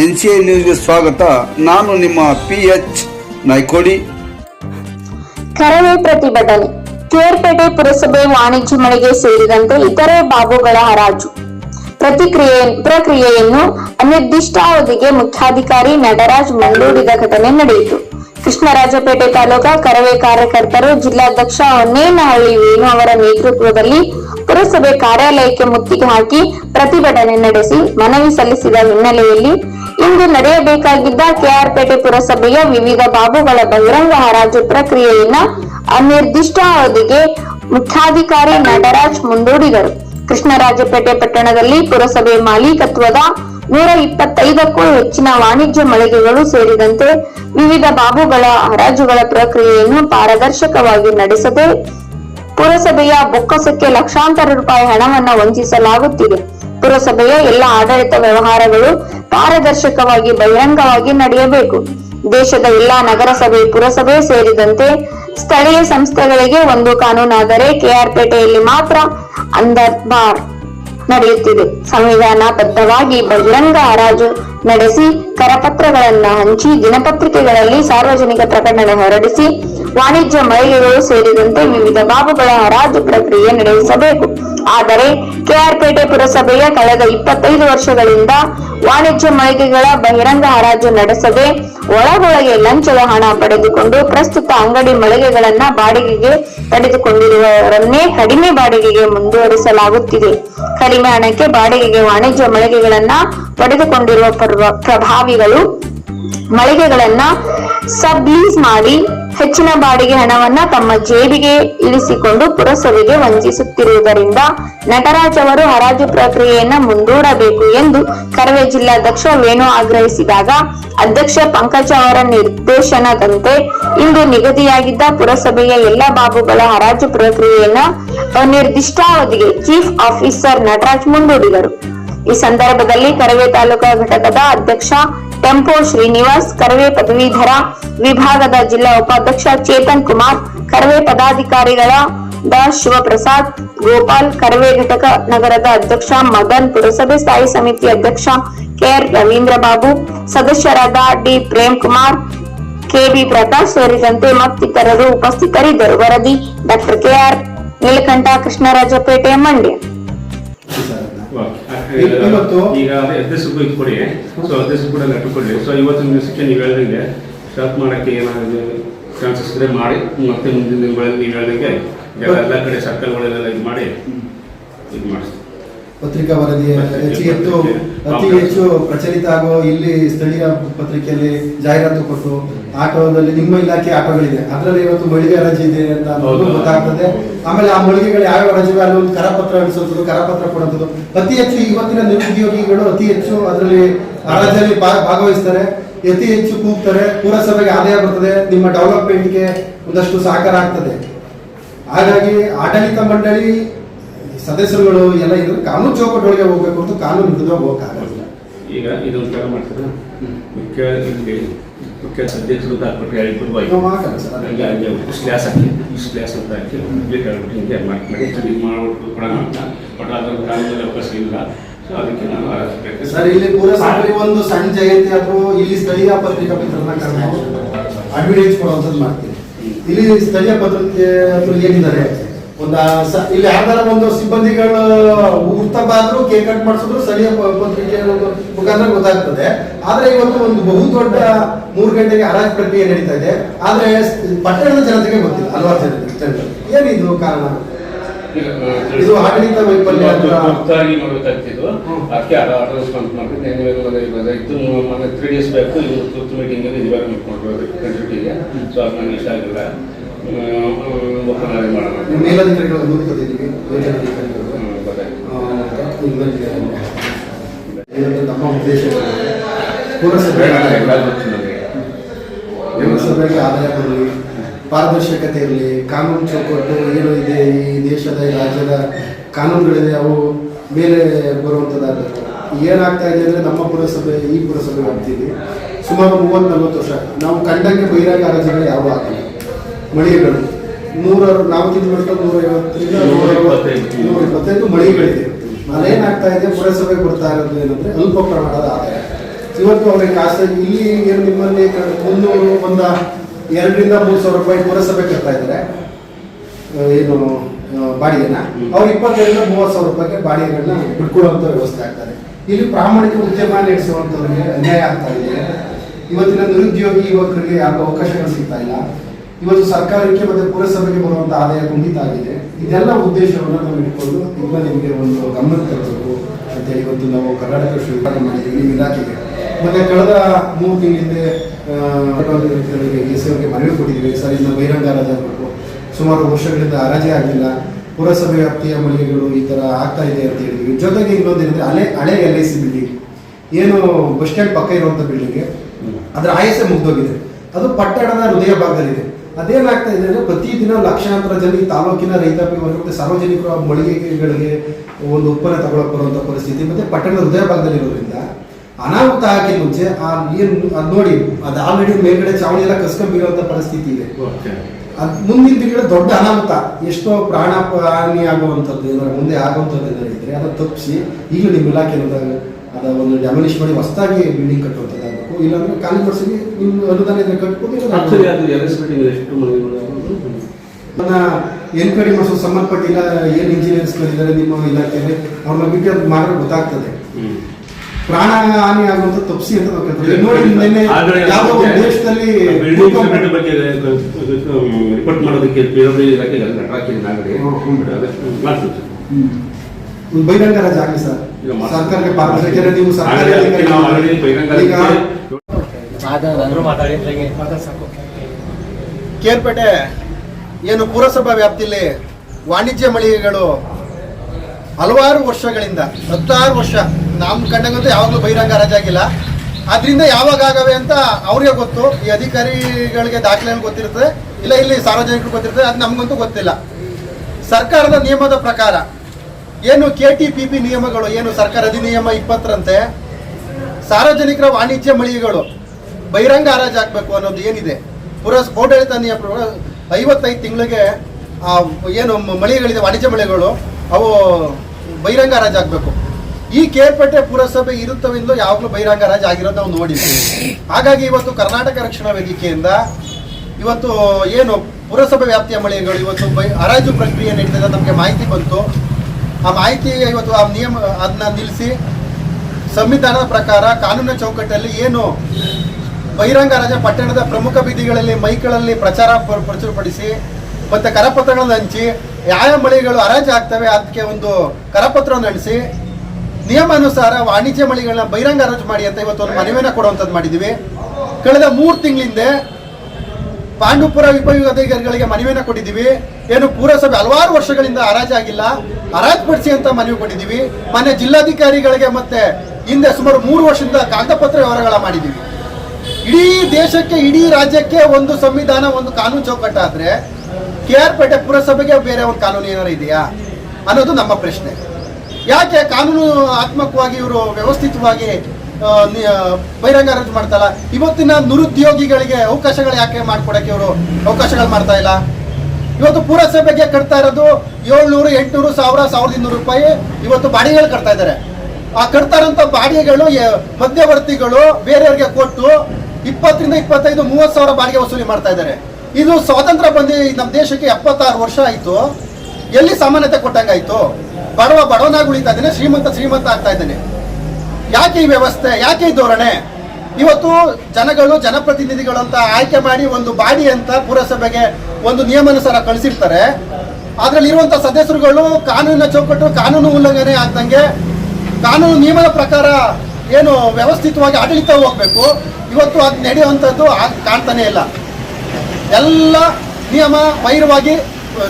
N C I ನ್ಯೂಸ್ಗೆ ಸ್ವಾಗತ. ನಾನು ನಿಮ್ಮ ಪಿ ಎಚ್ ನಾಯ್ಕೋಡಿ. ಕರವೇ ಪ್ರತಿಭಟನೆ. ಕೇರ್ಪೇಟೆ ಪುರಸಭೆ ವಾಣಿಜ್ಯ ಮಳಿಗೆ ಸೇರಿದಂತೆ ಇತರೆ ಬಾಬುಗಳ ಹರಾಜು. ಪ್ರತಿಕ್ರಿಯೆ, ಪ್ರಕ್ರಿಯೆಯನ್ನು ಅನಿರ್ದಿಷ್ಟಾವಧಿಗೆ ಮುಖ್ಯಾಧಿಕಾರಿ ನಟರಾಜ್ ಮುಂದೂಡಿದ ಘಟನೆ ನಡೆಯಿತು. ಕೃಷ್ಣರಾಜಪೇಟೆ ತಾಲೂಕಾ ಕರವೇ ಕಾರ್ಯಕರ್ತರು ಜಿಲ್ಲಾಧ್ಯಕ್ಷ ಹೊನ್ನೇನಹಳ್ಳಿ ವೇಣು ಅವರ ನೇತೃತ್ವದಲ್ಲಿ ಪುರಸಭೆ ಕಾರ್ಯಾಲಯಕ್ಕೆ ಮುತ್ತಿಗೆ ಹಾಕಿ ಪ್ರತಿಭಟನೆ ನಡೆಸಿ ಮನವಿ ಸಲ್ಲಿಸಿದ ಹಿನ್ನೆಲೆಯಲ್ಲಿ ಇಂದು ನಡೆಯಬೇಕಾಗಿದ್ದ ಕೆಆರ್ಪೇಟೆ ಪುರಸಭೆಯ ವಿವಿಧ ಬಾಬುಗಳ ಬಹಿರಂಗ ಹರಾಜು ಪ್ರಕ್ರಿಯೆಯನ್ನ ಅನಿರ್ದಿಷ್ಟಾವಧಿಗೆ ಮುಖ್ಯಾಧಿಕಾರಿ ನಟರಾಜ್ ಮುಂದೂಡಿದರು. ಕೃಷ್ಣರಾಜಪೇಟೆ ಪಟ್ಟಣದಲ್ಲಿ ಪುರಸಭೆ ಮಾಲೀಕತ್ವದ ನೂರ ಇಪ್ಪತ್ತೈದಕ್ಕೂ ಹೆಚ್ಚಿನ ವಾಣಿಜ್ಯ ಮಳಿಗೆಗಳು ಸೇರಿದಂತೆ ವಿವಿಧ ಬಾಬುಗಳ ಹರಾಜುಗಳ ಪ್ರಕ್ರಿಯೆಯನ್ನು ಪಾರದರ್ಶಕವಾಗಿ ನಡೆಸದೆ ಪುರಸಭೆಯ ಬೊಕ್ಕಸಕ್ಕೆ ಲಕ್ಷಾಂತರ ರೂಪಾಯಿ ಹಣವನ್ನು ವಂಚಿಸಲಾಗುತ್ತಿದೆ. ಪುರಸಭೆಯ ಎಲ್ಲ ಆಡಳಿತ ವ್ಯವಹಾರಗಳು ಪಾರದರ್ಶಕವಾಗಿ ಬಹಿರಂಗವಾಗಿ ನಡೆಯಬೇಕು. ದೇಶದ ಎಲ್ಲಾ ನಗರಸಭೆ, ಪುರಸಭೆ ಸೇರಿದಂತೆ ಸ್ಥಳೀಯ ಸಂಸ್ಥೆಗಳಿಗೆ ಒಂದು ಕಾನೂನಾದರೆ ಕೆಆರ್ಪೇಟೆಯಲ್ಲಿ ಮಾತ್ರ ಅಂದರ್ ಬಾರ್ ನಡೆಯುತ್ತಿದೆ. ಸಂವಿಧಾನ ಬದ್ಧವಾಗಿ ಬಹಿರಂಗ ಹರಾಜು ನಡೆಸಿ ಕರಪತ್ರಗಳನ್ನ ಹಂಚಿ ದಿನಪತ್ರಿಕೆಗಳಲ್ಲಿ ಸಾರ್ವಜನಿಕ ಪ್ರಕಟಣೆ ಹೊರಡಿಸಿ ವಾಣಿಜ್ಯ ಮಳಿಗೆಗಳು ಸೇರಿದಂತೆ ವಿವಿಧ ಬಾಬುಗಳ ಹರಾಜು ಪ್ರಕ್ರಿಯೆ ನಡೆಸಬೇಕು. ಆದರೆ ಕೆಆರ್ಪೇಟೆ ಪುರಸಭೆಯ ಕಳೆದ ಇಪ್ಪತ್ತೈದು ವರ್ಷಗಳಿಂದ ವಾಣಿಜ್ಯ ಮಳಿಗೆಗಳ ಬಹಿರಂಗ ಹರಾಜು ನಡೆಸದೆ ಒಳಗೊಳಗೆ ಲಂಚದ ಹಣ ಪಡೆದುಕೊಂಡು ಪ್ರಸ್ತುತ ಅಂಗಡಿ ಮಳಿಗೆಗಳನ್ನ ಬಾಡಿಗೆಗೆ ಪಡೆದುಕೊಂಡಿರುವವರನ್ನೇ ಕಡಿಮೆ ಬಾಡಿಗೆಗೆ ಮುಂದುವರಿಸಲಾಗುತ್ತಿದೆ. ಕಡಿಮೆ ಹಣಕ್ಕೆ ಬಾಡಿಗೆಗೆ ವಾಣಿಜ್ಯ ಮಳಿಗೆಗಳನ್ನ ಪಡೆದುಕೊಂಡಿರುವ ಪ್ರಭಾವಿಗಳು ಮಳಿಗೆಗಳನ್ನ ಸಬ್ಲೀಸ್ ಮಾಡಿ ಹೆಚ್ಚಿನ ಬಾಡಿಗೆ ಹಣವನ್ನ ತಮ್ಮ ಜೇಬಿಗೆ ಇಳಿಸಿಕೊಂಡು ಪುರಸಭೆಗೆ ವಂಚಿಸುತ್ತಿರುವುದರಿಂದ ನಟರಾಜ್ ಅವರು ಹರಾಜು ಪ್ರಕ್ರಿಯೆಯನ್ನ ಮುಂದೂಡಬೇಕು ಎಂದು ಕರವೇ ಜಿಲ್ಲಾಧ್ಯಕ್ಷ ವೇಣು ಆಗ್ರಹಿಸಿದಾಗ ಅಧ್ಯಕ್ಷ ಪಂಕಜ ಅವರ ನಿರ್ದೇಶನದಂತೆ ಇಂದು ನಿಗದಿಯಾಗಿದ್ದ ಪುರಸಭೆಯ ಎಲ್ಲ ಬಾಬುಗಳ ಹರಾಜು ಪ್ರಕ್ರಿಯೆಯನ್ನ ಅನಿರ್ದಿಷ್ಟಾವಧಿಗೆ ಚೀಫ್ ಆಫೀಸರ್ ನಟರಾಜ್ ಮುಂದೂಡಿದರು. ಈ ಸಂದರ್ಭದಲ್ಲಿ ಕರವೇ ತಾಲೂಕಾ ಘಟಕದ ಅಧ್ಯಕ್ಷ ಟೆಂಪೋ ಶ್ರೀನಿವಾಸ್ ಕರವೇ ಪದವೀಧರ ವಿಭಾಗದ ಜಿಲ್ಲಾ ಉಪಾಧ್ಯಕ್ಷ ಚೇತನ್ ಕುಮಾರ್, ಕರವೇ ಪದಾಧಿಕಾರಿಗಳ ದ ಶಿವಪ್ರಸಾದ್, ಗೋಪಾಲ್ ಕರವೇ ಘಟಕ ನಗರದ ಅಧ್ಯಕ್ಷ ಮದನ್, ಪುರಸಭೆ ಸ್ಥಾಯಿ ಸಮಿತಿ ಅಧ್ಯಕ್ಷ ಕೆಆರ್ ರವೀಂದ್ರ ಬಾಬು, ಸದಸ್ಯರಾದ ಡಿ ಪ್ರೇಮ್ ಕುಮಾರ್ ಕೆಬಿ ಪ್ರಕಾಶ್ ಸೇರಿದಂತೆ ಮತ್ತಿತರರು ಉಪಸ್ಥಿತರಿದ್ದರು. ವರದಿ ಡಾಕ್ಟರ್ ಕೆಆರ್ ನೀಲಕಂಠ ಕೃಷ್ಣರಾಜಪೇಟೆ ಮಂಡ್ಯ. ಇವತ್ತು- ಈಗ ಅಧ್ಯಕ್ಷಕ್ಕೂ ಇದು ಕೊಡಿ ಸೊ ಅಧ್ಯಕ್ಷ ಕೂಡ ಲೆಟರ್ ಕೊಡಿ ಸೊ ಇವತ್ತಿನ ದಿವಸಕ್ಕೆ ನೀವು ಹೇಳ್ದಂಗೆ ಸ್ಟಾರ್ಟ್ ಮಾಡೋಕ್ಕೆ ಏನಾದ್ರು ಚಾನ್ಸಸ್ ಇದ್ರೆ ಮಾಡಿ. ಮತ್ತೆ ಮುಂದಿನ ದಿನಗಳಲ್ಲಿ ನೀವು ಹೇಳ್ದಂಗೆ ಎಲ್ಲ ಕಡೆ ಸರ್ಕಲ್ಗಳೆಲ್ಲ ಇದು ಮಾಡಿ ಇದು ಮಾಡಿಸ್ತೀವಿ ಪತ್ರಿಕಾ ವರದಿ ಹೆಚ್ಚು ಹೆಚ್ಚು ಅತಿ ಹೆಚ್ಚು ಪ್ರಚಲಿತ ಆಗೋ ಇಲ್ಲಿ ಸ್ಥಳೀಯ ಪತ್ರಿಕೆಯಲ್ಲಿ ಜಾಹೀರಾತು ಕೊಟ್ಟು ಆಟೋದಲ್ಲಿ ನಿಮ್ಮ ಇಲಾಖೆ ಆಟೋಗಳಿದೆ ಅದರಲ್ಲಿ ಇವತ್ತು ಮಳಿಗೆ ರಜೆ ಇದೆ ಅಂತ ಗೊತ್ತಾಗ್ತದೆ. ಆಮೇಲೆ ಆ ಮಳಿಗೆಗಳು ಯಾವ ರಜೆ ಅಲ್ಲಿ ಒಂದು ಕರಪತ್ರ ಅಳಿಸೋದು ಕರಪತ್ರ ಕೊಡೋದು ಅತಿ ಹೆಚ್ಚು ಇವತ್ತಿನ ನಿರುದ್ಯೋಗಿಗಳು ಅತಿ ಹೆಚ್ಚು ಅದರಲ್ಲಿ ರಾಜ್ಯದಲ್ಲಿ ಭಾಗವಹಿಸ್ತಾರೆ. ಅತಿ ಹೆಚ್ಚು ಕೂಗ್ತಾರೆ. ಪುರಸಭೆಗೆ ಆದಾಯ ಬರ್ತದೆ. ನಿಮ್ಮ ಡೆವಲಪ್ಮೆಂಟ್ಗೆ ಒಂದಷ್ಟು ಸಹಕಾರ ಆಗ್ತದೆ. ಹಾಗಾಗಿ ಆಡಳಿತ ಮಂಡಳಿ ಸದಸ್ಯರುಗಳು ಎಲ್ಲ ಇದ್ರು ಕಾನೂನು ಚೌಕಟ್ಟೊಳಗೆ ಹೋಗ್ಬೇಕು ಅಂತ ಕಾನೂನು ವಿರುದ್ಧ ಹೋಗಕ್ಕಾಗಲ್ಲ. ಈಗ ಇದೊಂದು ಥರ ಮಾಡ್ತಾರೆ? ಮುಖ್ಯ ಇಲ್ಲಿ ಮುಖ್ಯ ಅಧ್ಯಕ್ಷರು ಹಾಕ್ಬಿಟ್ಟು ಹೇಳ್ಬಿಟ್ಟು ನಾವು ಹಾಕಲ್ಲ ಸರ್ ಹಂಗೆ ಹಂಗೆ ಇಷ್ಟು ಗ್ಲಾಸ್ ಹಾಕಿ ಇಷ್ಟು ಗ್ಲಾಸ್ ಅಂತ ಹಾಕಿ ಇಲ್ಲಿ ಹೇಳ್ಬಿಟ್ಟು ಹಿಂಗೆ ಮಾಡಿ ಮಾಡಿ ಇದು ಮಾಡ್ಬಿಟ್ಟು ಕೊಡೋಣ ಅಂತ ಬಟ್ ಅದ್ರ ಕಾಲದಲ್ಲಿ ಅವಕಾಶ ಇಲ್ಲ ಸೊ ಅದಕ್ಕೆ ನಾನು ಸರ್ ಇಲ್ಲಿ ಪುರಸಭೆ ಒಂದು ಸಣ್ಣ ಜಯಂತಿ ಅಥವಾ ಇಲ್ಲಿ ಸ್ಥಳೀಯ ಪತ್ರಿಕಾ ಮಿತ್ರರನ್ನ ಕರೆದು ಅಡ್ವರ್ಟೈಸ್ ಕೊಡುವಂಥದ್ದು ಮಾಡ್ತೀವಿ ಇಲ್ಲಿ ಸ್ಥಳೀಯ ಪತ್ರಿಕೆ ಏನಿದ್ದಾರೆ ಒಂದು ಇಲ್ಲಿ ಯಾವ್ದಾರ ಒಂದು ಸಿಬ್ಬಂದಿಗಳು ಹುರ್ತಬಾದ್ರು ಕೇಕ್ ಕಟ್ ಮಾಡಿಸಿದ್ರು ಸ್ಥಳೀಯ ಪತ್ರಿಕೆ ಒಂದು ಮುಖಾಂತರ ಗೊತ್ತಾಗ್ತದೆ. ಆದ್ರೆ ಇವತ್ತು ಒಂದು ಬಹು ದೊಡ್ಡ ಮೂರು ಗಂಟೆಗೆ ಹರಾಜ್ ಪ್ರಕ್ರಿಯೆ ನಡೀತಾ ಇದೆ. ಆದ್ರೆ ಪಟ್ಟಣದ ಜನತೆಗೆ ಗೊತ್ತಿಲ್ಲ ಹಲವಾರು ಜನರಿಗೆ. ಏನಿದು ಕಾರಣ? ಇದು ಆಡಳಿತ ವೈಫಲ್ಯ ತುರ್ತಾಗಿ ಮಾಡ್ಬೇಕಾಗ್ತಿದ್ದು. ಅದಕ್ಕೆ ಇದ್ದು ಮೊನ್ನೆ ತ್ರೀ ಡೇಸ್ ಬ್ಯಾಕ್ ಇದು ತುರ್ತು ಮೀಟಿಂಗ್ ಅಲ್ಲಿ ಇವಾಗ ಮಾಡ್ಕೊಂಡು ಕಂಟ್ರಿಟಿಗೆ ಸೊ ಅದು ನನಗೆ ಇಷ್ಟ ಆಗಿಲ್ಲ. ಒಪ್ಪಂದ ನಮ್ಮ ಉದ್ದೇಶ ಪುರಸಭೆ ಆದಾಯ ಬರಲಿ ಪಾರದರ್ಶಕತೆ ಇರಲಿ ಕಾನೂನು ಚೌಕಟ್ಟು ಏನು ಇದೆ ಈ ದೇಶದ ಈ ರಾಜ್ಯದ ಕಾನೂನುಗಳಿದೆ ಅವು ಮೇಲೆ ಬರುವಂಥದ್ದಾಗಬೇಕು ಏನಾಗ್ತಾ ಇದೆ ಅಂದರೆ ನಮ್ಮ ಪುರಸಭೆ ಈ ಪುರಸಭೆ ವ್ಯಾಪ್ತಿಯಲ್ಲಿ ಸುಮಾರು ಮೂವತ್ತು ನಲ್ವತ್ತು ವರ್ಷ. ನಾವು ಕಂಡಂಗೆ ಬಹಿರಂಗ ಹರಾಜುಗಳು ಯಾವ ಆಗಿಲ್ಲ. ಮಳಿಗೆಗಳು. ನೂರ ನಾವು ತಿಂದು ನೂರ ಐವತ್ತರಿಂದ ನೂರ ಇಪ್ಪತ್ತೈದು. ನೂರ ಇಪ್ಪತ್ತೈದು ಮಳಿಗೆಗಳಿದೆ. ಅಲ್ಲೇನಾಗ್ತಾ ಇದೆ ಪುರಸಭೆ ಕೊಡ್ತಾ ಇರೋದು ಏನಂದ್ರೆ ಅಲ್ಪ ಪ್ರಮಾಣದ ಆದಾಯ. ಇವತ್ತು ಅವ್ರಿಗೆ ಖಾಸಗಿ ಇಲ್ಲಿ ಏನು ನಿಮ್ಮಲ್ಲಿ ಮುನ್ನೂರು ಒಂದ ಎರಡರಿಂದ ಮೂರು ಸಾವಿರ ರೂಪಾಯಿ ಪುರಸಭೆ ಕಟ್ತಾ ಇದ್ದಾರೆ. ಏನು ಬಾಡಿಗೆನ. ಅವ್ರು ಇಪ್ಪತ್ತೈದರಿಂದ ಮೂವತ್ತು ಸಾವಿರ ರೂಪಾಯಿಗೆ ಬಾಡಿಗೆಗಳನ್ನ ಬಿಟ್ಕೊಳ್ಳುವಂಥ ವ್ಯವಸ್ಥೆ ಆಗ್ತಾರೆ ಇಲ್ಲಿ ಪ್ರಾಮಾಣಿಕ ಉದ್ಯಮ ನಡೆಸುವಂಥವ್ರಿಗೆ ಅನ್ಯಾಯ ಆಗ್ತಾ ಇದೆ. ಇವತ್ತಿನ ನಿರುದ್ಯೋಗಿ ಯುವಕರಿಗೆ ಯಾವ ಅವಕಾಶಗಳು ಸಿಗ್ತಾ ಇಲ್ಲ. ಇವತ್ತು ಸರ್ಕಾರಕ್ಕೆ ಮತ್ತೆ ಪುರಸಭೆಗೆ ಬರುವಂತ ಆದಾಯ ಕುಂಠಿತ ಆಗಿದೆ. ಇದೆಲ್ಲ ಉದ್ದೇಶವನ್ನು ನಾವು ಇಟ್ಕೊಂಡು ತುಂಬ ನಿಮಗೆ ಒಂದು ಗಮನ ತರಬೇಕು ಅಂತ ಇವತ್ತು ನಾವು ಕರ್ನಾಟಕ ವಿಶ್ವವಿದ್ಯಾಲಯ ಮಾಡಿದ್ದೀವಿ ಇಲಾಖೆಗೆ. ಮತ್ತೆ ಕಳೆದ ಮೂರು ತಿಂಗಳಿಂದ ಎಸ್ ಅವರಿಗೆ ಮನವಿ ಕೊಟ್ಟಿದ್ದೀವಿ. ಸರ್, ಇನ್ನು ಬಹಿರಂಗ ಹರಾಜು ಆಗಬೇಕು. ಸುಮಾರು ವರ್ಷಗಳಿಂದ ಹರಾಜೆ ಆಗಲಿಲ್ಲ ಪುರಸಭೆ ವ್ಯಾಪ್ತಿಯ ಮಳಿಗೆಗಳು ಈ ತರ ಆಗ್ತಾ ಇದೆ ಅಂತ ಹೇಳಿದ್ವಿ ಜೊತೆಗೆ ಇನ್ನೊಂದು ಏನಂದ್ರೆ ಹಳೆ ಎಲ್ ಐ ಸಿ ಬಿಲ್ಡಿಂಗ್ ಏನು ಬಸ್ ಸ್ಟ್ಯಾಂಡ್ ಪಕ್ಕ ಇರುವಂತ ಬಿಲ್ಡಿಂಗ್ ಅದರ ಆಯಸ್ಸೆ ಮುಗ್ದೋಗಿದೆ. ಅದು ಪಟ್ಟಣದ ಹೃದಯ ಭಾಗದಲ್ಲಿದೆ. ಅದೇನಾಗ್ತಾ ಇದೆ ಅಂದ್ರೆ ಪ್ರತಿದಿನ ಲಕ್ಷಾಂತರ ಜನ ಈ ತಾಲೂಕಿನ ರೈತಾಪಿ ವರ್ಗ ಮತ್ತೆ ಸಾರ್ವಜನಿಕರು ಮಳಿಗೆಗಳಿಗೆ ಒಂದು ಉತ್ಪನ್ನ ತಗೊಳಕ್ ಬರುವಂತ ಪರಿಸ್ಥಿತಿ ಮತ್ತೆ ಪಟ್ಟಣದ ಹೃದಯ ಭಾಗದಲ್ಲಿರೋದ್ರಿಂದ ಅನಾಹುತ ಆಗಿ ಮುಂಚೆ ಆ ನೀರು ಅದ್ ನೋಡಿ ಅದು ಆಲ್ರೆಡಿ ಮೇಲ್ಗಡೆ ಚಾವಣಿ ಎಲ್ಲ ಕಸ್ಕೊಂಡ್ ಬೀಳುವಂತ ಪರಿಸ್ಥಿತಿ ಇದೆ. ಅದು ಮುಂದಿನ ತಿಂಗಳ ದೊಡ್ಡ ಅನಾಹುತ ಎಷ್ಟೋ ಪ್ರಾಣ ಹಾನಿ ಆಗುವಂಥದ್ದು ಏನಾದ್ರು ಮುಂದೆ ಆಗುವಂಥದ್ದು ಏನಾದ್ರು ಇದ್ರೆ ಅದನ್ನ ತಪ್ಪಿಸಿ ಈಗ ನಿಮ್ಮ ಇಲಾಖೆ ಅದ ಒಂದು ಡೆಮಲಿಷ್ ಮಾಡಿ ಹೊಸದಾಗಿ ಬಿಲ್ಡಿಂಗ್ ಕಟ್ಟುವಂಥದ್ದಾಗಬೇಕು ಇಲ್ಲಾಂದ್ರೆ ಖಾಲಿ ಪಡಿಸಿ ನಿಮ್ಮ ಅನುದಾನ ಇದ್ರೆ ಕಟ್ಕೊಂಡು ಎಷ್ಟು ನನ್ನ ಎನ್ಕ್ವೈರಿ ಮಾಡಿಸೋ ಸಂಬಂಧಪಟ್ಟಿಲ್ಲ ಏನ್ ಇಂಜಿನಿಯರ್ಸ್ ಇದ್ದಾರೆ ನಿಮ್ಮ ಇಲಾಖೆಯಲ್ಲಿ ಅವ್ರನ್ನ ಬಿಟ್ಟು ಅದು ಮಾಡಿದ್ರೆ ಗೊತ್ತಾಗ್ತದೆ. ಪ್ರಾಣ ಹಾನಿ ಆಗುವಂತ ತಪ್ಪಿಸಿ ಅಂತ ನೋಡಿ ಯಾವುದೋ ಒಂದು ದೇಶದಲ್ಲಿ ರಿಪೋರ್ಟ್ ಮಾಡೋದಕ್ಕೆ ಬಹಿರಂಗ ರಜೆ ಆಗಲಿ ಸರ್. ಸರ್ಕಾರಕ್ಕೆ ಪಾರದರ್ಶಕ ನೀವು ಸರ್ಕಾರಿ ಆಗಲೇ ಅದಕ್ಕೆ ನಾವು ಆಲ್ರೆಡಿ ಬಹಿರಂಗ ಈಗ ಕೇರ್ಪೇಟೆ ಏನು ಪುರಸಭಾ ವ್ಯಾಪ್ತಿಯಲ್ಲಿ ವಾಣಿಜ್ಯ ಮಳಿಗೆಗಳು ಹಲವಾರು ವರ್ಷಗಳಿಂದ ಹತ್ತಾರು ವರ್ಷ ನಮ್ಮ ಕಂಡಂಗಂತೂ ಯಾವಾಗಲೂ ಬಹಿರಂಗ ರಜಾಗಿಲ್ಲ. ಅದರಿಂದ ಯಾವಾಗ ಆಗವೆ ಅಂತ ಅವ್ರಿಗೆ ಗೊತ್ತು. ಈ ಅಧಿಕಾರಿಗಳಿಗೆ ದಾಖಲೆ ಗೊತ್ತಿರುತ್ತೆ ಇಲ್ಲ ಇಲ್ಲಿ ಸಾರ್ವಜನಿಕರು ಗೊತ್ತಿರುತ್ತೆ ಅದು ನಮಗಂತೂ ಗೊತ್ತಿಲ್ಲ. ಸರ್ಕಾರದ ನಿಯಮದ ಪ್ರಕಾರ ಏನು ಕೆ ಟಿ ಪಿ ಪಿ ನಿಯಮಗಳು ಏನು ಸರ್ಕಾರ ಅಧಿನಿಯಮ ಇಪ್ಪತ್ತರಂತೆ ಸಾರ್ವಜನಿಕರ ವಾಣಿಜ್ಯ ಮಳಿಗೆಗಳು ಬಹಿರಂಗ ಹರಾಜು ಅನ್ನೋದು ಏನಿದೆ? ಪುರಸ್ ಓಡಳಿತ ನಿಯಮ ಐವತ್ತೈದು ತಿಂಗಳಿಗೆ, ಆ, ಏನು ಮಳೆಗಳಿದೆ ವಾಣಿಜ್ಯ ಮಳೆಗಳು ಅವು ಬಹಿರಂಗ ಹರಾಜು ಆಗಬೇಕು. ಈ ಕೇರ್ಪೇಟೆ ಪುರಸಭೆ ಇರುತ್ತವೆಂದು ಯಾವಾಗಲೂ ಬಹಿರಂಗ ಹರಾಜು ಆಗಿರೋದು ನಾವು ನೋಡಿದ್ವಿ ಹಾಗಾಗಿ ಇವತ್ತು ಕರ್ನಾಟಕ ರಕ್ಷಣಾ ವೇದಿಕೆಯಿಂದ ಇವತ್ತು ಏನು ಪುರಸಭೆ ವ್ಯಾಪ್ತಿಯ ಮಳಿಗೆಗಳು, ಇವತ್ತು ಬೈ ಹರಾಜು ಪ್ರಕ್ರಿಯೆ ನಡೀತದೆ ನಮಗೆ ಮಾಹಿತಿ ಬಂತು. ಆ ಮಾಹಿತಿ ಇವತ್ತು ಆ ನಿಯಮ ಅದನ್ನ ನಿಲ್ಲಿಸಿ, ಸಂವಿಧಾನದ ಪ್ರಕಾರ ಕಾನೂನಿನ ಚೌಕಟ್ಟಲ್ಲಿ ಏನು ಬಹಿರಂಗ ರಾಜ ಪಟ್ಟಣದ ಪ್ರಮುಖ ಬೀದಿಗಳಲ್ಲಿ ಮೈಕ್ಗಳಲ್ಲಿ ಪ್ರಚಾರ ಪ್ರ- ಪ್ರಚುರಪಡಿಸಿ ಮತ್ತೆ ಕರಪತ್ರಗಳನ್ನು ಹಂಚಿ ಯಾವ ಮಳಿಗೆಗಳು ಹರಾಜು ಆಗ್ತವೆ ಅದಕ್ಕೆ ಒಂದು ಕರಪತ್ರವನ್ನು ನಿಯಮ ನಿಯಮಾನುಸಾರ ವಾಣಿಜ್ಯ ಮಳಿಗೆಗಳನ್ನ ಬಹಿರಂಗ ಹರಾಜು ಮಾಡಿ ಅಂತ ಇವತ್ತು ಒಂದು ಮನವಿಯನ್ನು ಕೊಡುವಂಥದ್ದು ಮಾಡಿದ್ದೀವಿ. ಕಳೆದ ಮೂರು ತಿಂಗಳಿಂದ ಪಾಂಡುಪುರ ವಿಭಾಗಾಧಿಕಾರಿಗಳಿಗೆ ಮನವಿಯನ್ನು ಕೊಟ್ಟಿದ್ದೀವಿ. ಏನು ಪುರಸಭೆ ಹಲವಾರು ವರ್ಷಗಳಿಂದ ಹರಾಜಾಗಿಲ್ಲ ಹರಾಜು ಪಡಿಸಿ ಅಂತ ಮನವಿ ಕೊಟ್ಟಿದ್ದೀವಿ. ಮಾನ್ಯ ಜಿಲ್ಲಾಧಿಕಾರಿಗಳಿಗೆ ಮತ್ತೆ ಹಿಂದೆ ಸುಮಾರು ಮೂರು ವರ್ಷದಿಂದ ಕಾಗದಪತ್ರ ವ್ಯವಹಾರಗಳ ಮಾಡಿದ್ದೀವಿ. ಇಡೀ ದೇಶಕ್ಕೆ, ಇಡೀ ರಾಜ್ಯಕ್ಕೆ ಒಂದು ಸಂವಿಧಾನ, ಒಂದು ಕಾನೂನು ಚೌಕಟ್ಟಾದ್ರೆ ಕೆ ಆರ್ ಪೇಟೆ ಪುರಸಭೆಗೆ ಬೇರೆ ಒಂದು ಕಾನೂನು ಏನಾರು ಇದೆಯಾ ಅನ್ನೋದು ನಮ್ಮ ಪ್ರಶ್ನೆ. ಯಾಕೆ ಕಾನೂನು ಆತ್ಮಕವಾಗಿ ಇವರು ವ್ಯವಸ್ಥಿತವಾಗಿ ಬಹಿರಂಗ ರದ್ದು ಮಾಡ್ತಲ್ಲ ಇವತ್ತಿನ ನಿರುದ್ಯೋಗಿಗಳಿಗೆ ಅವಕಾಶಗಳು ಯಾಕೆ ಮಾಡ್ಕೊಡಕ್ಕೆ ಇವರು ಅವಕಾಶಗಳು ಮಾಡ್ತಾ ಇಲ್ಲ? ಇವತ್ತು ಪುರಸಭೆಗೆ ಕಟ್ತಾ ಇರೋದು ಏಳ್ನೂರು, ಎಂಟ್ನೂರು, ಸಾವಿರ, ಸಾವಿರದ ಇನ್ನೂರು ರೂಪಾಯಿ ಇವತ್ತು ಬಾಡಿಗೆಗಳು ಕಟ್ತಾ ಇದ್ದಾರೆ. ಆ ಕಟ್ತಾ ಇರೋಂಥ ಬಾಡಿಗೆಗಳು ಮಧ್ಯವರ್ತಿಗಳು ಬೇರೆಯವ್ರಿಗೆ ಕೊಟ್ಟು ಇಪ್ಪತ್ತರಿಂದ ಇಪ್ಪತ್ತೈದು, ಮೂವತ್ತು ಸಾವಿರ ಬಾಡಿಗೆ ವಸೂಲಿ ಮಾಡ್ತಾ ಇದ್ದಾರೆ. ಇದು ಸ್ವಾತಂತ್ರ್ಯ ಬಂದು ನಮ್ಮ ದೇಶಕ್ಕೆ ಎಪ್ಪತ್ತಾರು ವರ್ಷ ಆಯಿತು. ಎಲ್ಲಿ ಸಮಾನತೆ ಕೊಟ್ಟಂಗಾಯ್ತು ಬಡವ ಬಡವನಾಗಿ ಉಳಿತಾ ಇದ್ದಾನೆ, ಶ್ರೀಮಂತ ಶ್ರೀಮಂತ ಆಗ್ತಾ ಇದ್ದಾನೆ. ಯಾಕೆ ಈ ವ್ಯವಸ್ಥೆ, ಯಾಕೆ ಈ ಧೋರಣೆ? ಇವತ್ತು ಜನಗಳು, ಜನಪ್ರತಿನಿಧಿಗಳು ಅಂತ ಆಯ್ಕೆ ಮಾಡಿ ಒಂದು ಬಾಡಿ ಅಂತ ಪುರಸಭೆಗೆ ಒಂದು ನಿಯಮಾನುಸಾರ ಕಳಿಸಿರ್ತಾರೆ. ಅದರಲ್ಲಿರುವಂಥ ಸದಸ್ಯರುಗಳು ಕಾನೂನಿನ ಚೌಕಟ್ಟು, ಕಾನೂನು ಉಲ್ಲಂಘನೆ ಆಗ್ದಂಗೆ, ಕಾನೂನು ನಿಯಮದ ಪ್ರಕಾರ ಏನು ವ್ಯವಸ್ಥಿತವಾಗಿ ಆಡಳಿತ ಹೋಗ್ಬೇಕು. ಇವತ್ತು ಅದು ನಡೆಯುವಂಥದ್ದು ಕಾಣ್ತಾನೆ ಇಲ್ಲ. ಎಲ್ಲ ನಿಯಮ ವೈರವಾಗಿ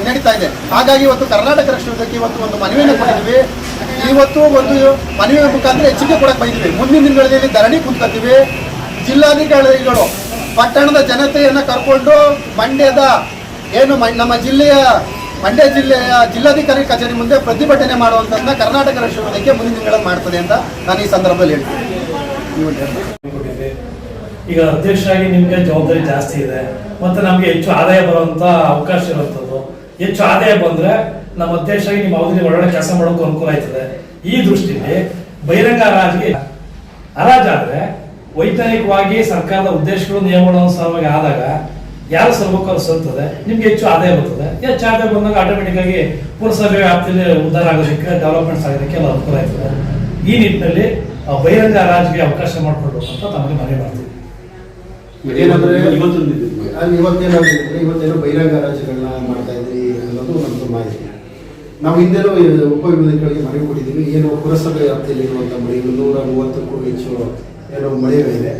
ನಡೀತಾ ಇದೆ. ಹಾಗಾಗಿ ಇವತ್ತು ಕರ್ನಾಟಕ ರಕ್ಷಣಕ್ಕೆ ಇವತ್ತು ಒಂದು ಮನವಿಯನ್ನು ಕೊಟ್ಟಿದ್ವಿ ಇವತ್ತು ಒಂದು ಮನವಿ ಮುಖಾಂತರ ಹೆಚ್ಚಿಗೆ ಕೊಡಕ್ಕೆ ಬಂದಿದ್ವಿ ಮುಂದಿನ ದಿನಗಳಲ್ಲಿ ಧರಣಿ ಕುಂತಿದ್ವಿ ಜಿಲ್ಲಾಧಿಕಾರಿಗಳು, ಪಟ್ಟಣದ ಜನತೆಯನ್ನು ಕರ್ಕೊಂಡು ಮಂಡ್ಯದ ಏನು ನಮ್ಮ ಜಿಲ್ಲೆಯ ಮಂಡ್ಯ ಜಿಲ್ಲೆಯ ಜಿಲ್ಲಾಧಿಕಾರಿ ಕಚೇರಿ ಮುಂದೆ ಪ್ರತಿಭಟನೆ ಮಾಡುವಂಥದ್ದನ್ನ ಕರ್ನಾಟಕ ವೇದಿಕೆ ಮುಂದಿನ ದಿನಗಳಲ್ಲಿ ಮಾಡ್ತದೆ ಅಂತ ನಾನು ಈ ಸಂದರ್ಭದಲ್ಲಿ ಹೇಳ್ತೀನಿ. ಈಗ ಅಧ್ಯಕ್ಷರಾಗಿ ನಿಮ್ಗೆ ಜವಾಬ್ದಾರಿ ಜಾಸ್ತಿ ಇದೆ, ಮತ್ತೆ ನಮ್ಗೆ ಹೆಚ್ಚು ಆದಾಯ ಬರುವಂತ ಅವಕಾಶ ಇರುವಂತದ್ದು. ಹೆಚ್ಚು ಆದಾಯ ಬಂದ್ರೆ ನಮ್ಮ ಅಧ್ಯಕ್ಷರಾಗಿ ನಿಮ್ಮ ಅವಧಿ ಒಳ್ಳೆ ಕೆಲಸ ಮಾಡೋಕೆ ಅನುಕೂಲ ಆಯ್ತದೆ. ಈ ದೃಷ್ಟಿಯಲ್ಲಿ ಬಹಿರಂಗ ಹರಾಜಿಗೆ ಹರಾಜಾದ್ರೆ ವೈಜ್ಞಾನಿಕವಾಗಿ ಸರ್ಕಾರದ ಉದ್ದೇಶಗಳು ನಿಯಮಗಳ ಅನುಸಾರವಾಗಿ ಆದಾಗ ಯಾರು ಸರ್ವಕ್ಕೂ ಸಲ್ತದೆ ನಿಮ್ಗೆ ಹೆಚ್ಚು ಆದಾಯ ಬರ್ತದೆ. ಹೆಚ್ಚು ಆದಾಯ ಬಂದಾಗ ಆಟೋಮೆಟಿಕ್ ಆಗಿ ಪುರಸಭೆ ವ್ಯಾಪ್ತಿಯಲ್ಲಿ ಉದ್ಧಾರ ಆಗೋದಕ್ಕೆ ಡೆವಲಪ್ಮೆಂಟ್ಸ್ ಆಗೋದಕ್ಕೆ ಎಲ್ಲ ಅನುಕೂಲ ಆಗ್ತದೆ ಈ ನಿಟ್ಟಿನಲ್ಲಿ ಬಹಿರಂಗ ರಾಜ್ಗೆ ಅವಕಾಶ ಮಾಡಿಕೊಡ್ಬೇಕು ಅಂತ ತಮಗೆ ಮನೆ ಮಾಡ್ತೀವಿ. ಇವತ್ತೇನೋ ಬಹಿರಂಗ ರಾಜ್ಯಗಳನ್ನ ಮಾಡ್ತಾ ಇದ್ರಿ ಅನ್ನೋದು ನಮ್ದು ಮಾಹಿತಿ. ನಾವು ಹಿಂದೆನೂ ಉಪವಿಭಾಗಗಳಿಗೆ ಮನೆ ಕೊಟ್ಟಿದ್ದೀವಿ. ಏನು ಪುರಸಭೆ ವ್ಯಾಪ್ತಿಯಲ್ಲಿ ಇರುವಂಥ ಮಳೆ ನೂರ ಮೂವತ್ತಕ್ಕೂ ಹೆಚ್ಚು ಏನು ಮಳೆಗಳಿವೆ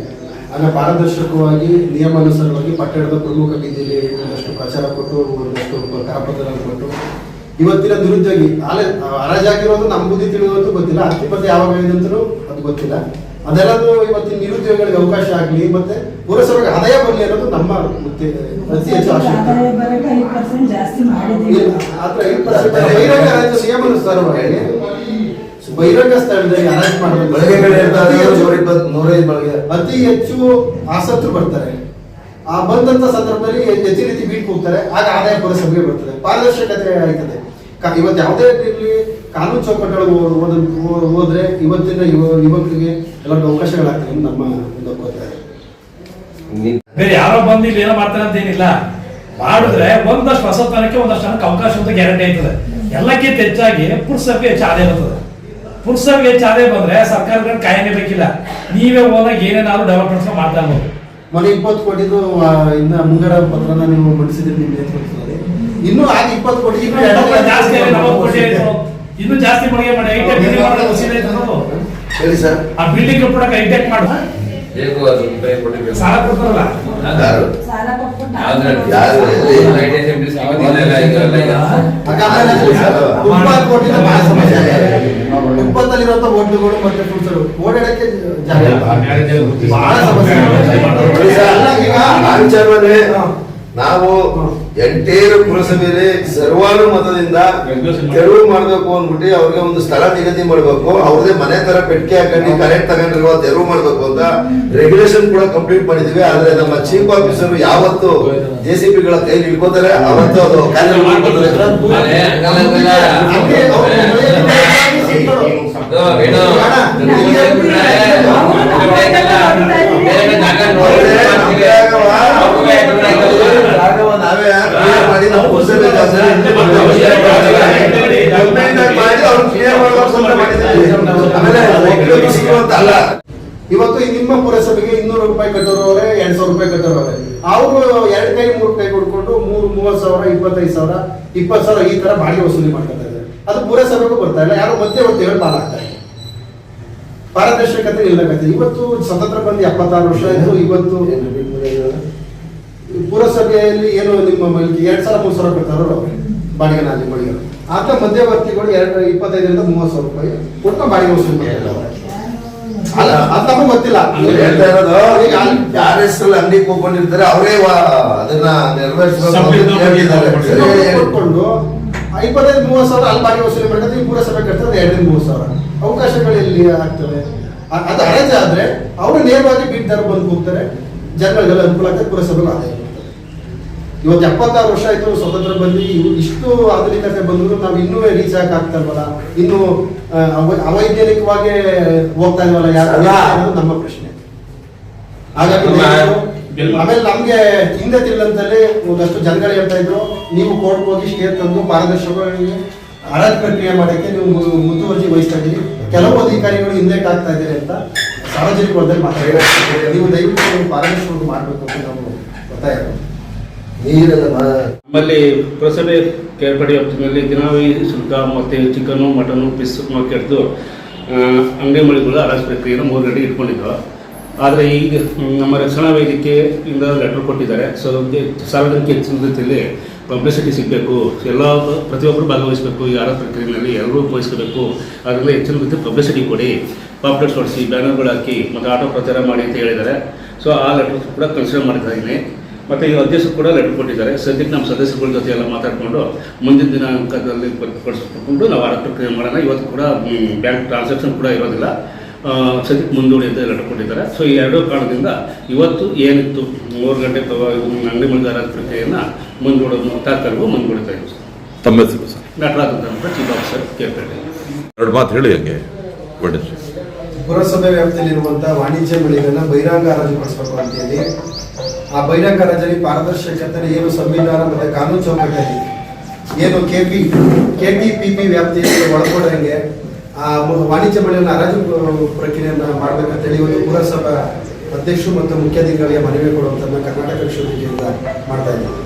ಅದನ್ನ ಪಾರದರ್ಶಕವಾಗಿ ನಿಯಮಾನುಸಾರವಾಗಿ ಪಟ್ಟಣದ ಪ್ರಮುಖ ಬೀದಿಯಲ್ಲಿ ಒಂದಷ್ಟು ಪ್ರಚಾರ ಕೊಟ್ಟು ಒಂದಷ್ಟು ಕರಪತ್ರ ಕೊಟ್ಟು ಇವತ್ತಿನ ನಿರುದ್ಯೋಗಿ ಆಲೆ ಹರಾಜಾಗಿರೋದು ನಮ್ಮ ಬುದ್ಧಿ ತಿಳಿಯೋದು ಗೊತ್ತಿಲ್ಲ ಅತಿಪತಿ ಯಾವಾಗ ಅಂತಲೂ ಅದು ಗೊತ್ತಿಲ್ಲ. ಅದೆಲ್ಲದೂ ಇವತ್ತಿನ ನಿರುದ್ಯೋಗಿಗಳಿಗೆ ಅವಕಾಶ ಆಗಲಿ ಮತ್ತೆ ಪುರಸಭೆಗೆ ಆದಾಯ ಬರಲಿ ಅನ್ನೋದು ನಮ್ಮ ಅತಿ ಹೆಚ್ಚು ಆಶಯ. ಐದು ಪರ್ಸೆಂಟ್ ಆದ್ರೆ ಐದು ನಿಯಮಾನುಸಾರವಾಗಿ ಬಹಿರಂಗ ಸ್ಥಳದಲ್ಲಿ ಹರಾಜು ಮಾಡಬೇಕು ಅತಿ ಹೆಚ್ಚು- ಅತಿ ಹೆಚ್ಚು ಆಸಕ್ತರು ಬರ್ತಾರೆ. ಆ ಬಂದಂತ ಸಂದರ್ಭದಲ್ಲಿ ಹೆಚ್ಚಿನ ರೀತಿ ಬೀಟ್ ಹೋಗ್ತಾರೆ ಆಗ ಆದಾಯ ಪುರಸಭೆಗೆ ಬರ್ತದೆ. ಪಾರದರ್ಶಕತೆ ಆಯ್ತದೆ. ಇವತ್ತು ಯಾವುದೇ ರೀತಿಯಲ್ಲಿ ಕಾನೂನು ಚೌಕಟ್ಟೊಳಗೆ ಹೋದ್ರೆ ಇವತ್ತಿನ ಯುವ ಯುವಕರಿಗೆ ಕೆಲವೊಂದು ಅವಕಾಶಗಳಾಗ್ತದೆ ನಮ್ಮ ಒಂದು. ಬೇರೆ ಯಾರೋ ಬಂದು ಇಲ್ಲಿ ಏನೋ ಮಾಡ್ತಾರೆ ಅಂತ ಏನಿಲ್ಲ. ಮಾಡಿದ್ರೆ ಒಂದಷ್ಟು ಹೊಸತನಕ್ಕೆ ಒಂದಷ್ಟು ಜನಕ್ಕೆ ಅವಕಾಶ ಅಂತ ಗ್ಯಾರಂಟಿ ಆಯ್ತದೆ ಎಲ್ಲಕ್ಕಿಂತ ಹೆಚ್ಚಾಗಿ ಪುರುಷಕ್ಕೆ ಹೆಚ್ಚು ಆದಾಯ ಬರ್ತದೆ. ಪುರಸಭೆಗೆ ಹೆಚ್ಚು ಆದಾಯ ಬಂದ್ರೆ ಸರ್ಕಾರಗಳು ಕಾಯನೇ ಬೇಕಿಲ್ಲ ನೀವೇ ಹೋದಾಗ ಏನೇನಾದ್ರು ಡೆವಲಪ್ಮೆಂಟ್ಸ್ ಮಾಡ್ತಾ ಇರ್ಬೋದು ಮೊನ್ನೆ ಇಪ್ಪತ್ತು ಕೋಟಿದು ಇನ್ನ ಮುಂಗಡ ಪತ್ರನ ನೀವು ಮಂಡಿಸಿದ್ರಿ ನಿಮ್ಗೆ ನೇತೃತ್ವದಲ್ಲಿ ಇನ್ನೂ ಆಗ ಇಪ್ಪತ್ತು ಕೋಟಿ ಇನ್ನು ಜಾಸ್ತಿ ಇನ್ನೂ ಜಾಸ್ತಿ ಮಳಿಗೆ ಮಾಡಿ. ಹೇಳಿ ಸರ್ ಆ ಬಿಲ್ಡಿಂಗ್ ಕೂಡ ಐಟೆಕ್ ಮಾಡುವ ಹೇಗೂ ಅದು. ಸಾಲ ಕೊಡ್ತಾರಲ್ಲ ಯಾರು? ಸಾಲ ಕೊಟ್ಟು? ಯಾರು? ಸಾಲ ಇಲ್ಲ ಇಲ್ಲ ಕೋಟಿ ಬಹಳ ಸಮಸ್ಯೆ ಇದೆ. ಇಪ್ಪತ್ತಲ್ಲಿರುವಂತ ಹೋಟ್ಲುಗಳು ಮತ್ತೆ ಫುಡ್ಸರು ಓಡಾಡಕ್ಕೆ. ಬಹಳ ಸಮಸ್ಯೆ. ನಾವು. ಎಂಟೇರು ಪುರಸಭೆಯಲ್ಲಿ ಸರ್ವಾನುಮತದಿಂದ ತೆರವು ಮಾಡ್ಬೇಕು ಅಂದ್ಬಿಟ್ಟು ಅವ್ರಿಗೆ ಒಂದು ಸ್ಥಳ ನಿಗದಿ ಮಾಡ್ಬೇಕು. ಅವ್ರದೇ ಮನೆ ತರ ಪೆಟ್ಟಿಗೆ ಹಾಕೊಂಡು ಕರೆಂಟ್ ತಗೊಂಡಿರುವ ತೆರವು ಮಾಡ್ಬೇಕು ಅಂತ ರೆಗ್ಯುಲೇಷನ್ ಕೂಡ ಕಂಪ್ಲೀಟ್ ಮಾಡಿದ್ವಿ. ಆದ್ರೆ ನಮ್ಮ ಚೀಫ್ ಆಫೀಸರ್ ಯಾವತ್ತು ಜೆ ಸಿ ಗಳ ಕೈಲಿ ಇಟ್ಕೋತಾರೆ ಅವತ್ತು ಅದು ಕಾರ್ಯ ಮಾಡ್ಕೊತಾರೆ. ಅಲ್ಲ ಇವತ್ತು ನಿಮ್ಮ ಪುರಸಭೆಗೆ ಇನ್ನೂರು ರೂಪಾಯಿ ಕಟ್ಟೋರವ್ರೆ ಎರಡ್ ಸಾವಿರ ರೂಪಾಯಿ ಕಟ್ಟೋರವ್ರೆ ಅವರು ಎರಡ್ ಕೈ ಮೂರು ಕೈ ಕೊಡ್ಕೊಂಡು ಮೂರು ಮೂವತ್ ಸಾವಿರ, ಇಪ್ಪತ್ತೈದು ಸಾವಿರ, ಇಪ್ಪತ್ತು ಸಾವಿರ ಈ ತರ ಬಾಡಿಗೆ ವಸೂಲಿ ಮಾಡ್ತಾ ಇದ್ದಾರೆ ಅದು ಪುರಸಭೆಗೂ ಬರ್ತಾ ಇಲ್ಲ. ಯಾರೋ ಮಧ್ಯವರ್ತಿಗಳು ಮಾಡಾಗ್ತಾ ಇದೆ. ಪಾರದರ್ಶಕತೆ ಇಲ್ಲಕತ್ತೆ ಇವತ್ತು ಸ್ವತಂತ್ರ ಬಂದು ಎಪ್ಪತ್ತಾರು ವರ್ಷ ಆಯ್ತು. ಇವತ್ತು ಪುರಸಭೆಯಲ್ಲಿ ಏನು ನಿಮ್ಮ ಎರಡು ಎರಡ್ ಸಾವಿರ ಮೂರು ಸಾವಿರ ಕೊಡ್ತಾರೋ ಬಾಡಿಗೆ ನಾಲ್ಕು ಬಾಡಿಗೆ ಆತ ಮಧ್ಯವರ್ತಿಗಳು ಎರಡು ಇಪ್ಪತ್ತೈದರಿಂದ ಮೂವತ್ತು ಸಾವಿರ ರೂಪಾಯಿ ಕೊಟ್ಟು ಬಾಡಿಗೆ ವಸೂಲಿ ಮಾಡ್ತಾರೆ. ಅಲ್ಲ ಅದು ನಮಗೆ ಗೊತ್ತಿಲ್ಲ. ಹೇಳ್ತಾ ಇರೋದು ಈಗ ಯಾರ ಹೆಸರಲ್ಲಿ ಅಂಗಡಿ ಕೂಕೊಂಡಿರ್ತಾರೆ ಅವರೇ ಅದನ್ನ ನೆರವೇರಿಸಬೇಕು ಐವತ್ತೈದು ಮೂವತ್ತು ಸಾವಿರ ಅಲ್ಲಿ ಬಾಡಿಗೆ ವಸೂಲಿ ಮಾಡಿದ್ರೆ ಈ ಪುರಸಭೆ ಕಟ್ತಾರೆ ಎರಡರಿಂದ ಮೂವತ್ತು ಸಾವಿರ. ಅವಕಾಶಗಳು ಎಲ್ಲಿ ಆಗ್ತವೆ? ಅದು ಅಳತೆ ಆದ್ರೆ ಅವರು ನೇರವಾಗಿ ಬೀಟ್ ದರ ಬಂದು ಹೋಗ್ತಾರೆ ಜನಗಳಿಗೆಲ್ಲ ಅನುಕೂಲ ಆಗ್ತದೆ ಪುರಸಭೆ ಆದಾಯ ಇವತ್ತು ಎಪ್ಪತ್ತಾರು ವರ್ಷ ಆಯ್ತು ಸ್ವತಂತ್ರ ಬಂದು ಇಷ್ಟು ಆಧುನಿಕತೆ ಬಂದ್ರು ನಾವು ಇನ್ನೂ ರೀಚ್ ಆಗ್ತಾರಲ್ಲ ಇನ್ನು ಅವೈಜ್ಞಾನಿಕವಾಗಿ ಹೋಗ್ತಾ ಇಲ್ವಲ್ಲ ಯಾರು. ಅನ್ನೋದು ನಮ್ಮ ಪ್ರಶ್ನೆ. ಹಾಗಾಗಿ ಆಮೇಲೆ ನಮ್ಗೆ ಹಿಂದೆ ತಿಳ್ದಂತಲ್ಲಿ ಒಂದಷ್ಟು ಜನಗಳು ಹೇಳ್ತಾ ಇದ್ರು ನೀವು ಕೋರ್ಟ್ ಹೋಗಿ ಸ್ಟೇ ತಂದು ಪಾರದರ್ಶಕವಾಗಿ ಹರಾಜು ಪ್ರಕ್ರಿಯೆ ಮಾಡಕ್ಕೆ ನೀವು ಮುತುವರ್ಜಿ ವಹಿಸ್ತಾ ಇದ್ದೀರಿ. ಕೆಲವು ಅಧಿಕಾರಿಗಳು ಹಿಂದೆ ಆಗ್ತಾ ಇದ್ದೀರಿ ಅಂತ ಸಾರ್ವಜನಿಕ ಮಾತಾಡಿದ್ದಾರೆ ನೀವು ದಯವಿಟ್ಟು ಪಾರದರ್ಶಕವಾಗಿ ಮಾಡಬೇಕು ಅಂತ ನಾವು ಒತ್ತಾಯ ನಮ್ಮಲ್ಲಿ ಪುರಸಭೆ ಕೇರ್ಪಡೆ ವ್ಯಾಪ್ತಿನಲ್ಲಿ ದಿನವಿ ಶುಲ್ಕ ಮತ್ತು ಚಿಕನು ಮಟನು ಪಿಸ್ ಕೆಡ್ದು ಅಂಗಡಿ ಮಳಿಗಳು ಅರಾಜ್ ಪ್ರಕ್ರಿಯೆಯನ್ನು ಮೂರು ಗಂಟೆ ಇಟ್ಕೊಂಡಿದ್ದವು. ಆದರೆ ಈಗ ನಮ್ಮ ರಕ್ಷಣಾ ವೇದಿಕೆಯಿಂದ ಲೆಟರ್ ಕೊಟ್ಟಿದ್ದಾರೆ. ಸೊ ಸಾರ್ವಜನಿಕ ಹೆಚ್ಚಿನ ರೀತಿಯಲ್ಲಿ ಪಬ್ಲಿಸಿಟಿ ಸಿಗಬೇಕು, ಎಲ್ಲ ಪ್ರತಿಯೊಬ್ಬರು ಭಾಗವಹಿಸಬೇಕು, ಈ ಆರೋಗ್ಯ ಪ್ರಕ್ರಿಯೆಗಳಲ್ಲಿ ಎಲ್ಲರೂ ಉಪಯೋಗಿಸ್ಕೋಬೇಕು. ಅದರಲ್ಲಿ ಹೆಚ್ಚಿನ ರೀತಿ ಪಬ್ಲಿಸಿಟಿ ಕೊಡಿ ಪಾಪ್ಲೆಟ್ಸ್ ಹೊಡಿಸಿ ಬ್ಯಾನರ್ಗಳು ಹಾಕಿ, ಮತ್ತು ಆಟೋ ಪ್ರಚಾರ ಮಾಡಿ ಅಂತ ಹೇಳಿದ್ದಾರೆ. ಸೊ ಆ ಲೆಟರ್ ಕೂಡ ಕನ್ಸಿಡರ್ ಮಾಡ್ತಾ ಇದ್ದೀನಿ. ಮತ್ತು ಈ ಅಧ್ಯಕ್ಷರು ಕೂಡ ಲೆಟರ್ ಕೊಟ್ಟಿದ್ದಾರೆ. ಸದ್ಯಕ್ಕೆ ನಮ್ಮ ಸದಸ್ಯರುಗಳ ಜೊತೆ ಎಲ್ಲ ಮಾತಾಡಿಕೊಂಡು, ಮುಂದಿನ ದಿನಾಂಕದಲ್ಲಿ ಪಡಿಸ್ಕೊಂಡು ನಾವು ಆರೋಗ್ಯ ಪ್ರಕ್ರಿಯೆ ಮಾಡೋಣ. ಇವತ್ತು ಕೂಡ ಬ್ಯಾಂಕ್ ಟ್ರಾನ್ಸಾಕ್ಷನ್ ಕೂಡ ಇರೋದಿಲ್ಲ. ಸದ್ಯಕ್ಕೆ ಮುಂದೂಡಿ ಅಂತ ಲೆಟರ್ ಕೊಟ್ಟಿದ್ದಾರೆ ಸೊ ಈ ಎರಡೂ ಕಾರಣದಿಂದ ಇವತ್ತು ಏನಿತ್ತು? ಮೂರು ಗಂಟೆ ಅಂಗಡಿ ಮಳಿಗಾರ ಪ್ರಕ್ರಿಯೆಯನ್ನು ಮುಂದೂಡೋದು ತಾತ್ಕಾಲಿಕ ಮುಂದೂಡ್ತಾ ಇದ್ದೀವಿ ತಮ್ಮ ಹೆಸರು ಸರ್? ನಟರಾಜ್ ಅಂತ ಚೀಫ್ ಆಫೀಸರ್ ಕೇಳ್ತಾರೆ ಎರಡು ಮಾತು ಹೇಳಿ ಹಂಗೆ. ಪುರಸಭೆ ವ್ಯಾಪ್ತಿಯಲ್ಲಿರುವಂಥ ವಾಣಿಜ್ಯ ಮಳಿಗೆಗಳನ್ನ ಬಹಿರಂಗ ಅಂತ ಹೇಳಿ. ಆ ಬಹಿರಂಗ ಹರಾಜಲ್ಲಿ ಪಾರದರ್ಶಕತೆ ಏನು ಸಂವಿಧಾನ ಮತ್ತು ಕಾನೂನು ಚೌಕಟ್ಟಲ್ಲಿ ಏನು K P K T P P ವ್ಯಾಪ್ತಿಯಲ್ಲಿ ಒಳಗೊಂಡಂಗೆ ಆ ವಾಣಿಜ್ಯ ಮಳೆಯನ್ನು ಹರಾಜು ಪ್ರಕ್ರಿಯೆಯನ್ನು ಪ್ರಕ್ರಿಯೆಯನ್ನ ಮಾಡ್ಬೇಕಂತೇಳಿ ಒಂದು ಪುರಸಭಾ ಅಧ್ಯಕ್ಷರು ಮತ್ತು ಮುಖ್ಯಾಧಿಕಾರಿಯ ಮನವಿ ಕೊಡುವಂತ ಕರ್ನಾಟಕ ವಿಶ್ವವಿದ್ಯಾಲಯದಿಂದ ಮಾಡ್ತಾ ಇದ್ದೀವಿ.